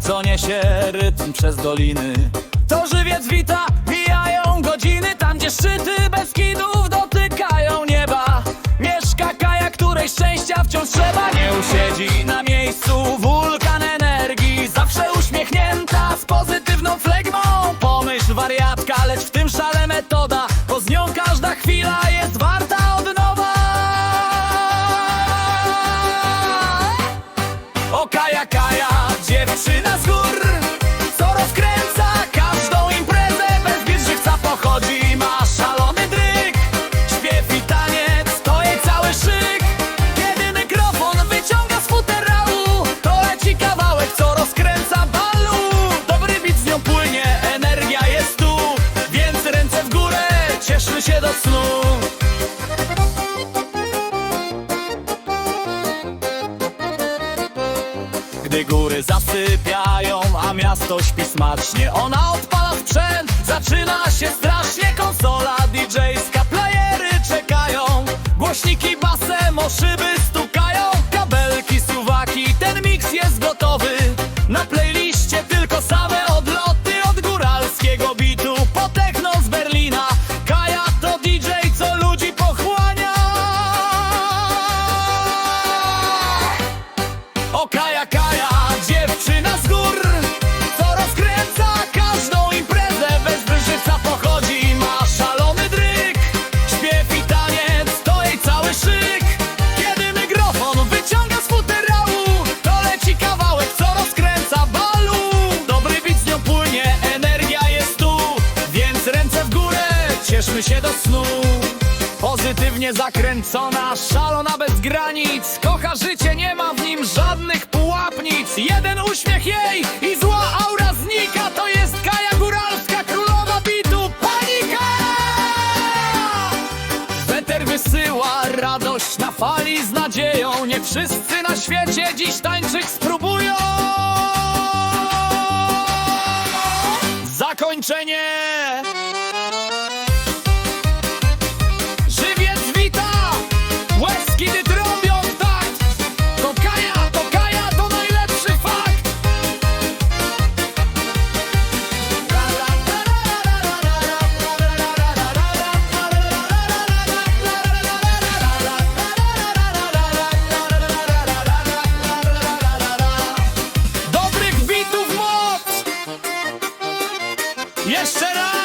co niesie rytm przez doliny. To żywiec wita, mijają godziny, tam gdzie szczyty Beskidów dotykają nieba. Mieszka Kaja, której szczęścia wciąż trzeba, nie usiedzi na miejscu wulkan energii. Zawsze uśmiechnięta, z pozytywną flegmą. Pomyśl wariatka, lecz w tym szale metoda, bo z nią każda chwila jest warta od nowa. O Kaja do snu. Gdy góry zasypiają, a miasto śpi smacznie Ona odpala sprzęt, zaczyna się strasznie Konsola DJ-ska, playery czekają. Głośniki basem o szyby stukają Kabelki, suwaki, ten miks jest gotowy o Kaja Kaja, dziewczyna z gór Co rozkręca każdą imprezę. Bez wyżywca pochodzi, ma szalony dryk Śpiew i taniec, to jej cały szyk. Kiedy mikrofon wyciąga z futerału To leci kawałek, co rozkręca balu. Dobry bit z nią płynie, energia jest tu Więc ręce w górę, cieszmy się do snu. Pozytywnie zakręcona, szalona bez granic Kocha życie, Jeden uśmiech jej i zła aura znika To jest Kaja Góralska, królowa bitu, panika! Weter wysyła radość na fali z nadzieją Nie wszyscy na świecie dziś tańczyć spróbują Zakończenie! será.